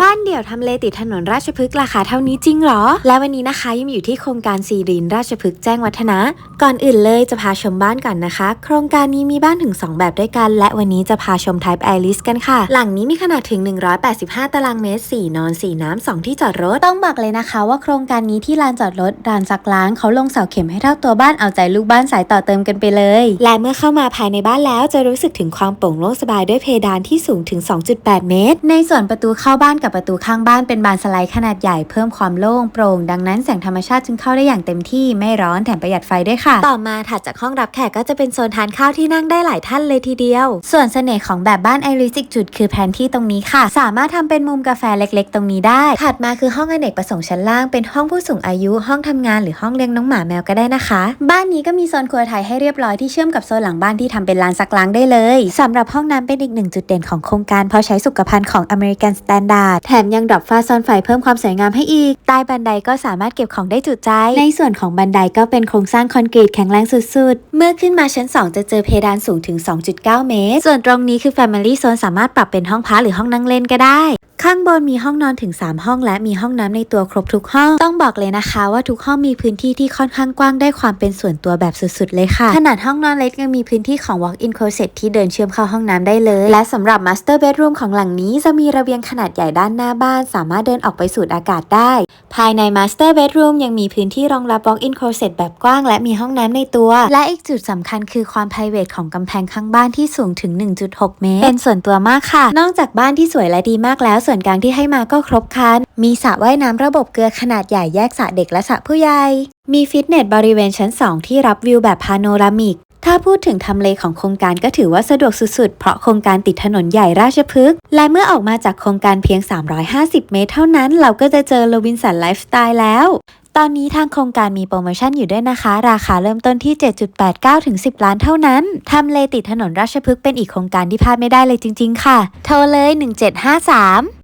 บ้านเดี่ยวทำเลติดถนนราชพฤกษ์ราคาเท่านี้จริงเหรอ และวันนี้นะคะยังอยู่ที่โครงการซีรินราชพฤกษ์แจ้งวัฒนะ ก่อนอื่นเลยจะพาชมบ้านก่อนนะคะ โครงการนี้มีบ้านถึง 2 แบบด้วยกัน และวันนี้จะพาชม Type a i r l i s กันค่ะ หลังนี้มีขนาดถึง 185 ตารางเมตร 4 นอน 4 น้ำ 2 ที่จอดรถ ต้องบอกเลยนะคะ ว่าโครงการนี้ที่ลานจอดรถลานซักล้างเขาลงเสาเข็มให้เท่าตัวบ้านเอาใจลูกบ้านสายต่อเติมกันไปเลย และเมื่อเข้ามาภายในบ้านแล้วจะรู้สึกถึงความโปร่งโล่งสบายด้วยเพดานที่สูงถึง 2.8 เมตร ในส่วนประตูเข้าบ้านกับประตูข้างบ้านเป็นบานสไลด์ขนาดใหญ่เพิ่มความโล่งโปร่ง ดังนั้นแสงธรรมชาติจึงเข้าได้อย่างเต็มที่ไม่ร้อนแถมประหยัดไฟด้วยค่ะ ต่อมาถัดจากห้องรับแขกก็จะเป็นโซนทานข้าวที่นั่งได้หลายท่านเลยทีเดียว ส่วนเสน่ห์ของแบบบ้านไอริสอีกจุดคือแผนที่ตรงนี้ค่ะ สามารถทำเป็นมุมกาแฟเล็กๆ ตรงนี้ได้ ถัดมาคือห้องอเนกประสงค์ชั้นล่างเป็นห้องผู้สูงอายุห้องทำงานหรือห้องเลี้ยงน้องหมาแมวก็ได้นะคะ บ้านนี้ก็มีโซนครัวไทยให้เรียบร้อยที่เชื่อมกับโซนหลังบ้านที่ทำเป็นลานซักล้างได้เลยสำหรับห้องน้ำเป็นอีกหนึ่งจุดเด่นของโครงการเพราะใช้สุขภัณฑ์ของ American Standard แถมยังดรอปฟ้าซ่อนไฟเพิ่มความสวยงามให้อีก ใต้บันไดก็สามารถเก็บของได้จุใจ ในส่วนของบันไดก็เป็นโครงสร้างคอนกรีตแข็งแรงสุดๆ เมื่อขึ้นมาชั้น 2 จะเจอเพดานสูงถึง 2.9 เมตร ส่วนตรงนี้คือ Family Zone สามารถปรับเป็นห้องพักหรือห้องนั่งเล่นก็ได้ข้างบนมีห้องนอนถึง 3 ห้อง และมีห้องน้ำในตัวครบทุกห้อง ต้องบอกเลยนะคะ ว่าทุกห้องมีพื้นที่ที่ค่อนข้างกว้างได้ความเป็นส่วนตัวแบบสุดๆเลยค่ะ ขนาดห้องนอนเล็กยังมีพื้นที่ของ walk-in closet ที่เดินเชื่อมเข้าห้องน้ำได้เลย และสำหรับ master bedroom ของหลังนี้จะมีระเบียงขนาดใหญ่ด้านหน้าบ้านสามารถเดินออกไปสูดอากาศได้ ภายใน master bedroom ยังมีพื้นที่รองรับ walk-in closet แบบกว้าง และมีห้องน้ำในตัว และอีกจุดสำคัญคือความ private ของกำแพงข้างบ้านที่สูงถึง 1.6 เมตร เป็นส่วนตัวมากค่ะ นอกจากบ้านที่สวยและดีมากแล้ว ส่วนกลางที่ให้มาก็ครบครัน มีสระว่ายน้ำระบบเกลือขนาดใหญ่แยกสระเด็กและสระผู้ใหญ่มีฟิตเนสบริเวณชั้น 2 ที่รับวิวแบบพาโนรามิก ถ้าพูดถึงทำเลของโครงการก็ถือว่าสะดวกสุดๆ เพราะโครงการติดถนนใหญ่ราชพฤกษ์ และเมื่อออกมาจากโครงการเพียง 350 เมตรเท่านั้น เราก็จะเจอโลวินสันไลฟ์สไตล์แล้ว ตอนนี้ทางโครงการมีโปรโมชั่นอยู่ด้วยนะคะ ราคาเริ่มต้นที่ 7.89 ถึง 10 ล้านเท่านั้น ทำเลติดถนนราชพฤกษ์เป็นอีกโครงการที่พลาดไม่ได้เลยจริง ๆ ค่ะ โทรเลย 1753